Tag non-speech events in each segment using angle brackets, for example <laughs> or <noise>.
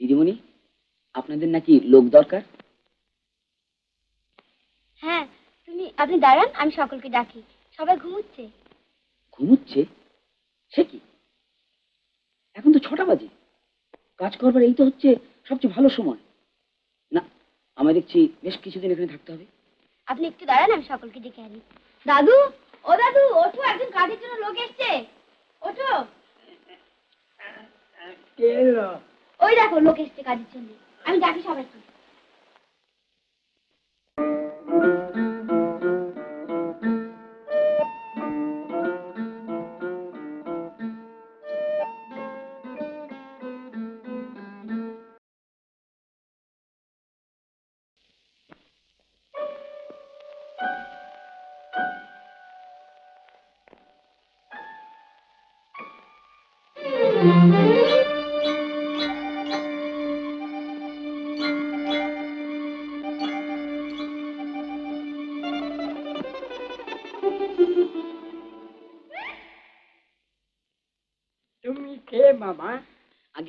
দিদিমণি আপনাদের নাকি লোক দরকার? হ্যাঁ তুমি আপনি দাঁড়ান আমি সকলকে ডাকি। সবাই ঘুমুচ্ছে। ঘুমুচ্ছে? সে কি? এখন তো ছটা বাজে। কাজ করবার এই তো হচ্ছে সবচেয়ে ভালো সময়। না আমায় দেখছি বেশ কিছুদিন এখানে থাকতে হবে। আপনি একটু দাঁড়ান আমি সকলকে ডেকে আনি। দাদু ও দাদু ওঠো একজন কাজের জন্য লোক এসছে। ওঠো। ওই দেখো লোক এসছে কাজের জন্য। আমি ডাকি সবাইকে তুমি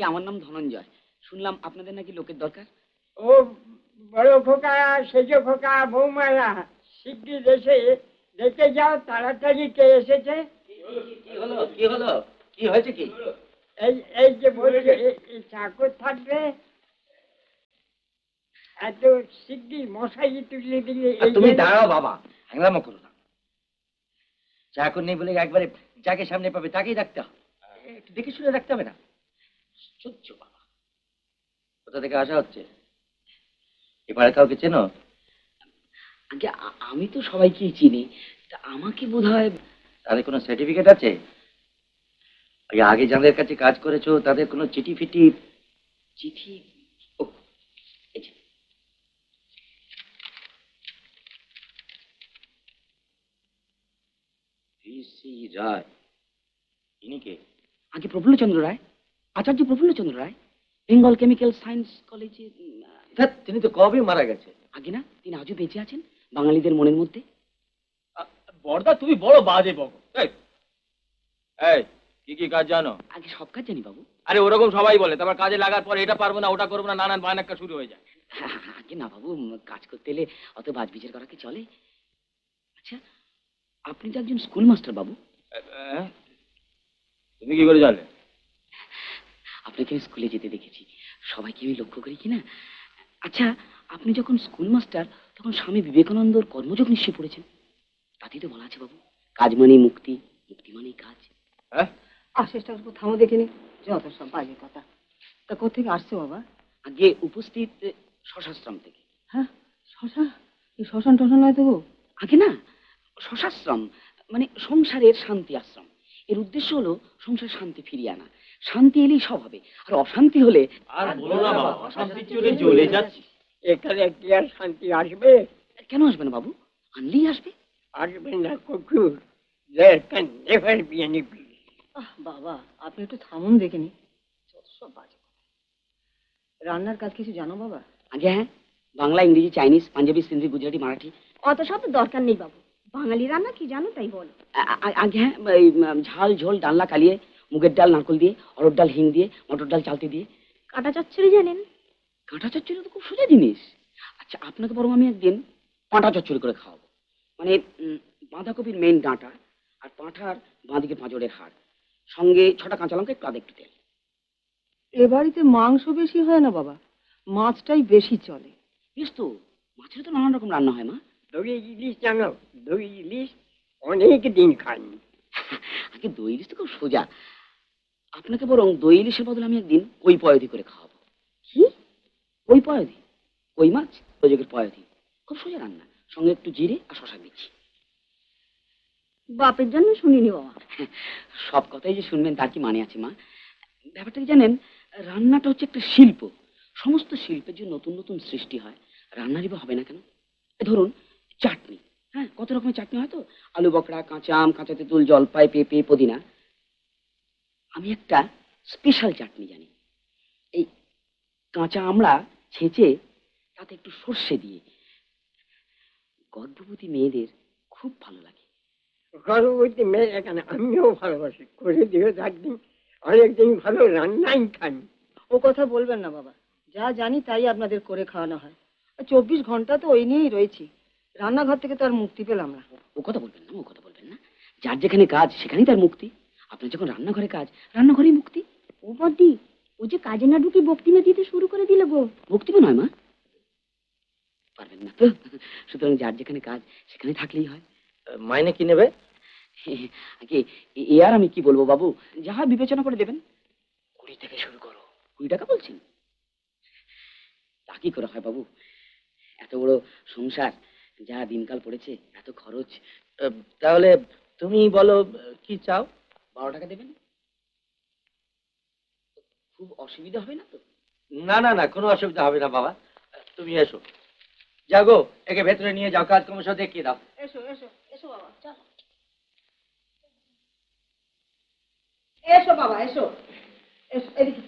আগে আমার নাম ধনঞ্জয়। শুনলাম আপনাদের নাকি লোকের দরকার। ও বড় খোকা সেজ খোকা বৌমারা শিগগির এসে দেখে যাও তাড়াতাড়ি কে এসেছে। কি হলো কি হলো কি হয়েছে কি? এই এই যে বলছে চাকর থাকবে। এত শিগগির মশাই তুলে দিলে তুমি দাঁড়াও বাবা করো না। চাকর নেই বলে একবারে যাকে সামনে পাবে তাকেই রাখতে হবে। একটু দেখে শুনে রাখতে হবে না? সহ্য বাবা কোথা থেকে আসা হচ্ছে? এবারে কাউকে চেনো? আগে আমি তো সবাইকেই চিনি। তা আমাকে বোধ হয় তাদের কোনো সার্টিফিকেট আছে? আগে যাদের কাছে কাজ করেছ তাদের কোনো চিঠি ফিটি? চিঠি রায়। ইনি কে? আগে প্রফুল্লচন্দ্র রায়। আচার্য প্রফুল্লচন্দ্র রায় বেঙ্গল কেমিক্যাল সায়েন্স কলেজে তিনি তো কবে মারা গেছে আগে না তিনি আজও বেঁচে আছেন বাঙালিদের মনের মধ্যে। বর্দা তুমি বড় বাজে বকো এই এই, কি কি কাজ জানো? আগে সব কাজ জানি বাবু। আরে ওরকম সবাই বলে তারপর কাজে লাগার পর এটা পারব না ওটা করব না নানান বায়নাক্কা শুরু হয়ে যায়। <laughs> আগে না বাবু উম, কাজ করতে এলে অত বাজ বিচার করা কি চলে? আচ্ছা আপনি তো একজন স্কুল মাস্টার বাবু। এ, এ, তুমি কি করে জানলে? আপনাকে আমি স্কুলে যেতে দেখেছি। সবাইকে আমি লক্ষ্য করি কিনা? আচ্ছা আপনি যখন স্কুল মাস্টার তখন স্বামী বিবেকানন্দর কর্মযোগ নিশ্চয়ই পড়েছেন? তাতেই তো বলা আছে বাবু। কাজ মানেই মুক্তি মুক্তি মানেই কাজ। হ্যাঁ? আশেষটা থামো দেখিনি। যত সব বাজে কথা। তা কোথেকে আসছে বাবা? আগে উপস্থিত শশাশ্রম থেকে। হ্যাঁ? শ্মশান এই শ্মশান টশান নয় তো গো? আগে না শশাশ্রম মানে সংসারের শান্তি আশ্রম। এর উদ্দেশ্য হলো সংসার শান্তি ফিরিয়ে আনা। শান্তি এলেই সব হবে। আর অশান্তি হলে আর বলো না বাবা অশান্তির চলে জ্বলে যাচ্ছি। এখানে কি আর শান্তি আসবে? কেন আসবে না বাবু? আনলেই আসবে। আসবে না কুকুর। there can never be any peace. আহ বাবা আপনি একটু থামুন দেখিনি যত সব বাজে রান্নার কাজ কিছু জানো বাবা? আগে হ্যাঁ। বাংলা ইংরেজি চাইনিজ পাঞ্জাবি সিন্ধি গুজরাটি মারাঠি। অত সব তো দরকার নেই বাবু। বাঙালি রান্না কি জানো তাই বলো। আগে হ্যাঁ ঝাল ঝোল ডালনা কালিয়ে। মুগের ডাল নারকল দিয়ে অরড় ডাল হিং দিয়ে মটর ডাল চালতে দিয়ে। কাটা চচ্চড়ি জানেন? কাঁটা চচ্চড়ি তো খুব সোজা জিনিস। আচ্ছা আপনাকে বরং আমি একদিন পাঁটা চচ্চড়ি করে খাওয়াবো। মানে বাঁধাকপির মেইন ডাঁটা আর পাঁঠার বাঁদিকে পাঁজরের হাড়। সঙ্গে ছটা কাঁচা লঙ্কা একটু একটু তেল। এ বাড়িতে মাংস বেশি হয় না বাবা? মাছটাই বেশি চলে। বেশ তো মাছের তো নানান রকম রান্না হয় মা। দই ইলিশ জানো? দই ইলিশ অনেক দিন খাননি আগে দই ইলিশ তো খুব সোজা। আপনাকে বরং দই ইলিশের বদলে আমি একদিন কই পয়দি করে খাওয়াবো। কি? কই পয়দি কই মাছ? প্রযোগের পয়দি খুব সোজা রান্না। সঙ্গে একটু জিরে আর শশা দিচ্ছি বাপের জন্য শুনিনি বাবা। সব কথাই যে শুনবেন তার কি মানে আছে মা? ব্যাপারটা কি জানেন? রান্নাটা হচ্ছে একটা শিল্প। সমস্ত শিল্পের যে নতুন নতুন সৃষ্টি হয় রান্নারই বা হবে না কেন? ধরুন চাটনি। হ্যাঁ কত রকমের চাটনি হয় তো? আলু বকড়া কাঁচা আম কাঁচা তেঁতুল জলপাই পেঁপে পুদিনা। আমি একটা স্পেশাল চাটনি জানি। এই কাঁচা আমড়া ছেঁচে তাতে একটু সর্ষে দিয়ে। গর্ভবতী মেয়েদের খুব ভালো লাগে। গর্ভবতী মেয়ে এখানে আমিও ভালোবাসি। করে দিও একদিন অনেকদিন ভালো রান্নাই খান ও কথা বলবেন না বাবা। যা জানি তাই আপনাদের করে খাওয়ানো হয়। আর চব্বিশ ঘণ্টা তো ওই নিয়েই রয়েছি। রান্নাঘর থেকে তো আর মুক্তি পেলাম না। ও কথা বলবেন না ও কথা বলবেন না। যার যেখানে কাজ সেখানেই তার মুক্তি। আপনার যখন রান্নাঘরে কাজ রান্নাঘরেই মুক্তি? ও বদ্দি ও যে কাজে না ঢুকে বক্তিমা দিতে শুরু করে দিল গো। মুক্তি নয় মা। পারবেন না তো। সুতরাং যার যেখানে কাজ সেখানে থাকলেই হয়। মাইনে কি নেবে? আগে এ- এ আর আমি কি বলব বাবু? যাহা বিবেচনা করে দেবেন। কুড়ি থেকে শুরু করো। কুড়ি টাকা বলছেন? তা কি করে হয় বাবু? এত বড় সংসার যা দিনকাল পড়েছে এত খরচ। তাহলে তুমি বলো কি চাও? বারো টাকা দেবেন? খুব অসুবিধা হবে না তো? না না না কোনো অসুবিধা হবে না বাবা। তুমি এসো। যাগো একে ভেতরে নিয়ে যাও কাজ কর্ম সব দেখিয়ে দাও। এসো এসো এসো বাবা চলো। এসো বাবা এসো। এসো এদিকে।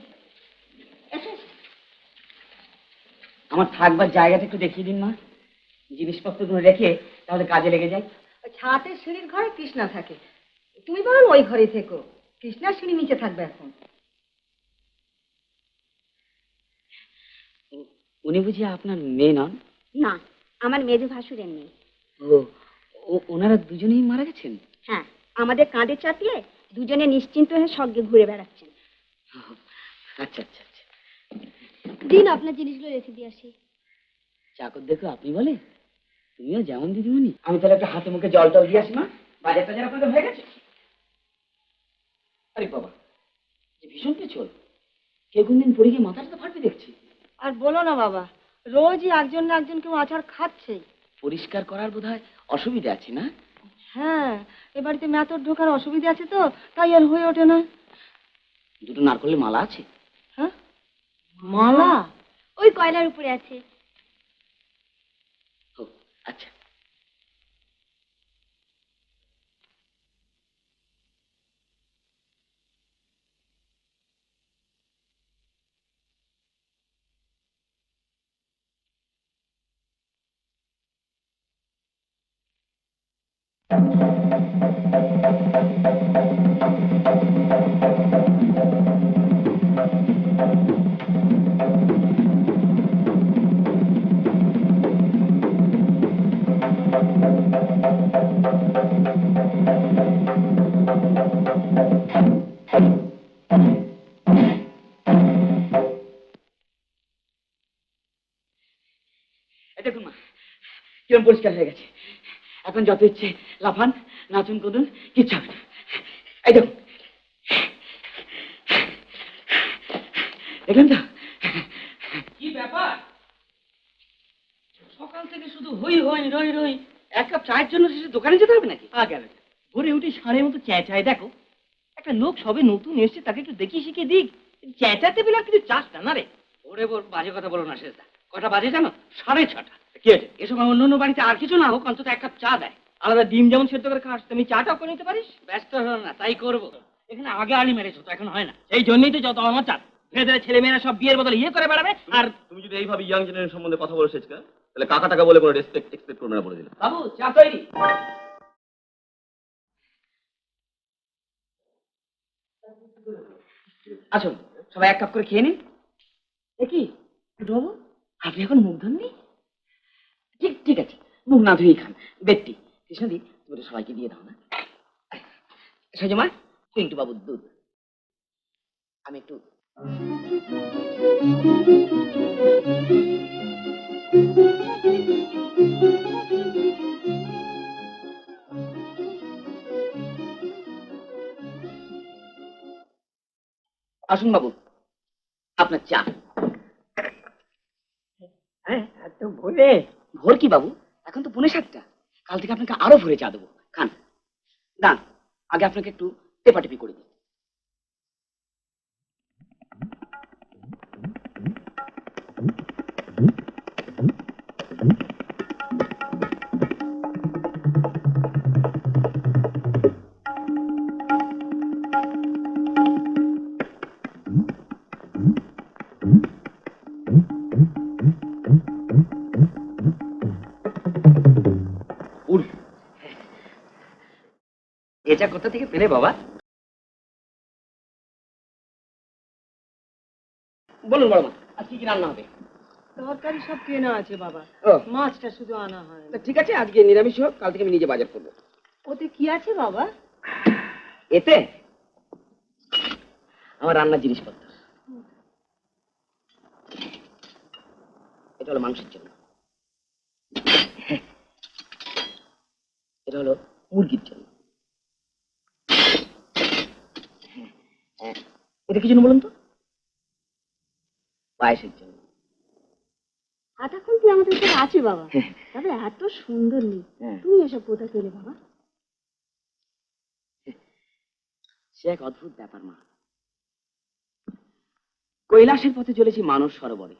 এসো আমার থাকবার জায়গাটা একটু দেখিয়ে দিন মা। জিনিসপত্রগুলো রেখে তাহলে কাজে লেগে যাই ছাতের সিঁড়ির ঘরে কৃষ্ণা থাকে। তুমি বরং ওই ঘরে থেকো। কৃষ্ণার সিঁড়ি নিচে থাকবে এখন। উনি বুঝি আপনার মেয়ে নন? না আমার মেজো ভাসুরের নেই ও ও- ওনারা দুজনেই মারা গেছেন? হ্যাঁ আমাদের কাঁধে চাপিয়ে দুজনে নিশ্চিন্ত হয়ে স্বর্গে ঘুরে বেড়াচ্ছেন। আচ্ছা আচ্ছা আচ্ছা। দিন আপনার জিনিসগুলো রেখে দিয়ে আসি। চাকর দেখো আপনি বলে? তুমিও যেমন দিদিমণি। আমি তাহলে একটা হাতে মুখে জল টল দিয়ে আসি মা। বাজার টাজার আপনাদের হয়ে গেছে। আরে বাবা যে ভীষণ পেছল কেউ কোনদিন পড়ে গিয়ে মাথাটা তো ফাটবে দেখছি। আর বলো না বাবা রোজই একজন না একজন কেউ আচার খাচ্ছে। পরিষ্কার করার বোধ হয় অসুবিধা আছে না? হ্যাঁ এ বাড়িতে মেতর ঢোকার অসুবিধা আছে তো তাই আর হয়ে ওঠে না। দুটো নারকলের মালা আছে? হ্যাঁ? মালা? ওই কয়লার উপরে আছে। ও আচ্ছা। দেখুন মা কিরম পরিষ্কার হয়ে গেছে। এখন যত ইচ্ছে লাফান নাচুন কুদুন কিচ্ছু হবে না। এই দেখুন। দেখলেন তো? কি ব্যাপার? সকাল থেকে শুধু হই হই রই রই। এক কাপ চায়ের জন্য শেষে দোকানে যেতে হবে নাকি? আগে ভোরে উঠে ষাঁড়ের মতো চেঁচায় দেখো একটা লোক সবে নতুন এসছে তাকে একটু দেখিয়ে শিখিয়ে দিক। চেঁচাতে পেলে আর কিছু চাস না রে। ওরে বাজে কথা বলো না শেষদা। কটা বাজে জানো? সাড়ে ছটা। কি আছে এসব অন্য অন্য বাড়িতে আর কিছু না হোক অন্তত এক কাপ চা দেয়। আলাদা ডিম যেমন সেদ্ধ করে খাস তুমি চাটাও করে নিতে পারিস? ব্যস্ত হলো না তাই করব। এখানে আগে আলি মেরেছো তো এখন হয় না। এই জন্যই তো যত আমার চাপ। ধীরে ধীরে ছেলে মেয়েরা সব বিয়ের বদলে ইয়ে করে বেড়াবে আর তুমি যদি এইভাবে ইয়াং জেনারেশন সম্বন্ধে কথা বলে শেষ তাহলে কাকা টাকা বলে কোনো রেসপেক্ট এক্সপেক্ট করবে না বলে দিলাম। বাবু চা তৈরি। আসুন সবাই এক কাপ করে খেয়ে নিন। বাবু আপনি এখন মুখ ধননি? ঠিক ঠিক আছে। মুখ না ধুয়েই খান। কৃষ্ণদি তুমি সবাইকে দিয়ে দাও না। সজমা, পিন্টু বাবুর দুধ। আমি একটু আসুন বাবু, আপনার চা। হ্যাঁ এত ভোরে। ভোর কি বাবু? এখন তো পুনে সাতটা। কাল থেকে আপনাকে আরও ভোরে চা দেবো। খান। দান আগে আপনাকে একটু টেপাটেপি করে দিই। এটা কোথা থেকে পেলে বাবা? বলুন বড় আজ কি কি রান্না হবে? তরকারি সব কেনা আছে বাবা। মাছটা শুধু আনা হয়। ঠিক আছে আজকে নিরামিষ হোক কাল থেকে আমি নিজে বাজার করব। ওতে কি আছে বাবা? এতে আমার রান্নার জিনিসপত্র। এটা হলো মাংসের জন্য। এটা হলো মুরগির জন্য। এটা কি জন্য বলুন তো? পায়েসের জন্য। আমাদের আছে বাবা। তবে এত সুন্দর নেই। হ্যাঁ। তুমি এসব কোথা পেলে বাবা? সে এক অদ্ভুত ব্যাপার মা। কৈলাসের পথে চলেছি মানস সরোবরে।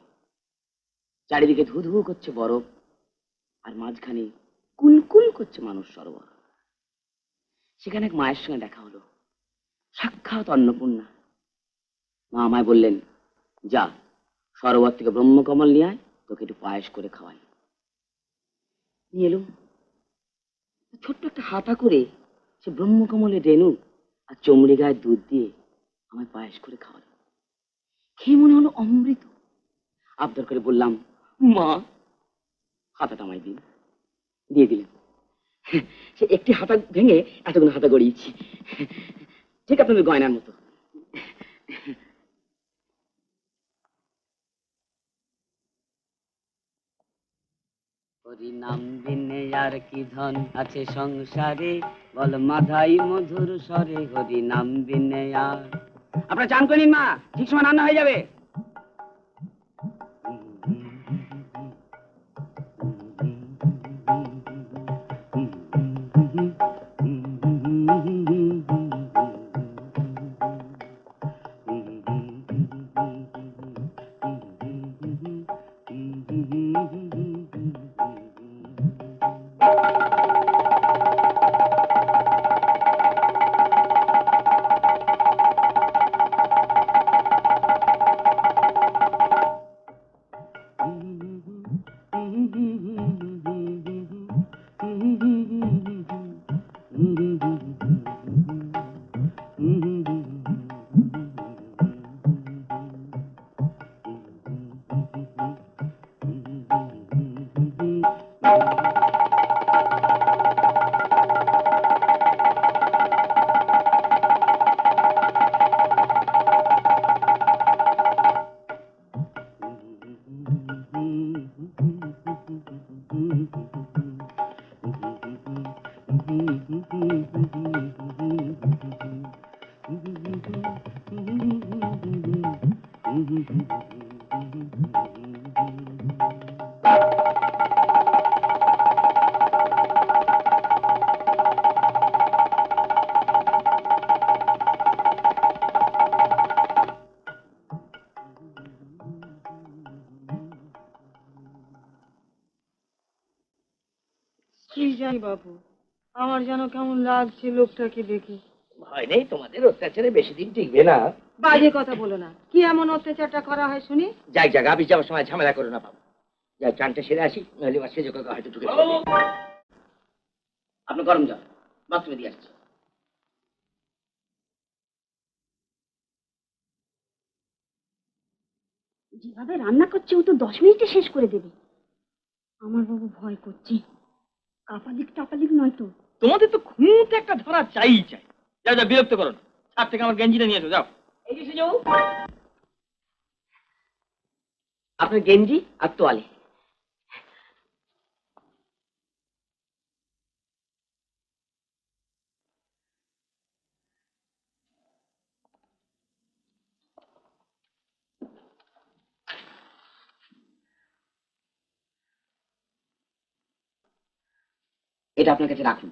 চারিদিকে ধু ধু করছে বরফ আর মাঝখানে কুলকুল করছে মানুষ সরোবর। সেখানে এক মায়ের সঙ্গে দেখা হলো। সাক্ষাৎ অন্নপূর্ণা। মা আমায় বললেন, যা, সরোবর থেকে ব্রহ্মকমল নিয়ে আয়, তোকে একটু পায়েস করে খাওয়াই। নিয়ে এলুম ছোট্ট একটা হাতা করে সে ব্রহ্মকমলের রেণু আর চমড়ি গায়ের দুধ দিয়ে আমায় পায়েস করে খাওয়ালো। খেয়ে মনে হলো অমৃত। আবদার করে বললাম, মা, হাতাটা আমায় দিন। দিয়ে দিলেন। সে একটি হাতা ভেঙে এতগুলো হাতা গড়িয়েছি। ঠিক আপনাদের গয়নার মতো। নাম দিনে আর কি ধন আছে সংসারে? বল মাধাই মধুর স্বরে হরি নাম দিনে আর। আপনার চান করিন মা ঠিক সময় রান্না হয়ে যাবে। কি লাগছে লোকটাকে দেখে। ভয় নেই তোমাদের অত্যাচারে বেশি দিন টিকবে না। বাজে কথা বলো না। কি এমন অত্যাচারটা করা হয় শুনি? যাই যাক আপনি যাওয়ার সময় ঝামেলা করো না বাবু। যাই চানটা সেরে আসি নইলে বা সেজে কাকা হয়তো ঢুকে পড়বে। আপনি গরম জল বাথরুমে দিয়ে আসছি। যেভাবে রান্না করছে ও তো দশ মিনিটে শেষ করে দেবে। আমার বাবু ভয় করছে। কাপালিক টাপালিক নয় তো। তোমাদের তো খুঁত একটা ধরা চাই চাই। যাও যাও বিরক্ত করো ছাদ থেকে আমার গেঞ্জিটা নিয়ে এসো যাও। এই যে সুযোগ আপনার গেঞ্জি আর তোয়ালে। এটা আপনার কাছে রাখুন।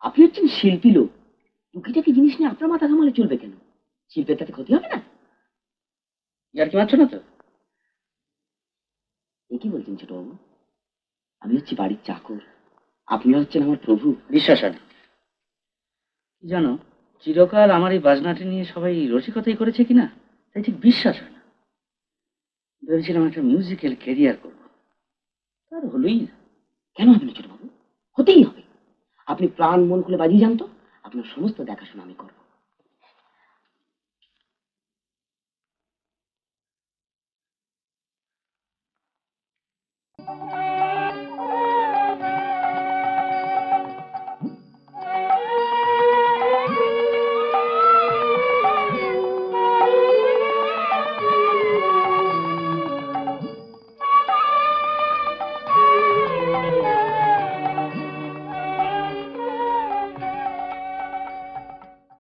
আপনি হচ্ছেন শিল্পী লোক। টুকিটাকি জিনিস নিয়ে আপনার মাথা ঘামালে চলবে কেন? শিল্পের তাতে ক্ষতি হবে না? ইয়ার কি মারছো না তো? এ কি বলছেন ছোটবাবু আমি হচ্ছি বাড়ির চাকর। আপনি হচ্ছেন আমার প্রভু। বিশ্বাস কি জানো চিরকাল আমার এই বাজনাটি নিয়ে সবাই রসিকতাই করেছে কিনা তাই ঠিক বিশ্বাস হয় না। ভেবেছিলাম একটা মিউজিক্যাল ক্যারিয়ার করব। তার হলোই না। কেন হবে না ছোটবাবু হতেই হবে। আপনি প্রাণ মন খুলে বাজিয়ে যান তো। আপনার সমস্ত দেখাশোনা আমি করব।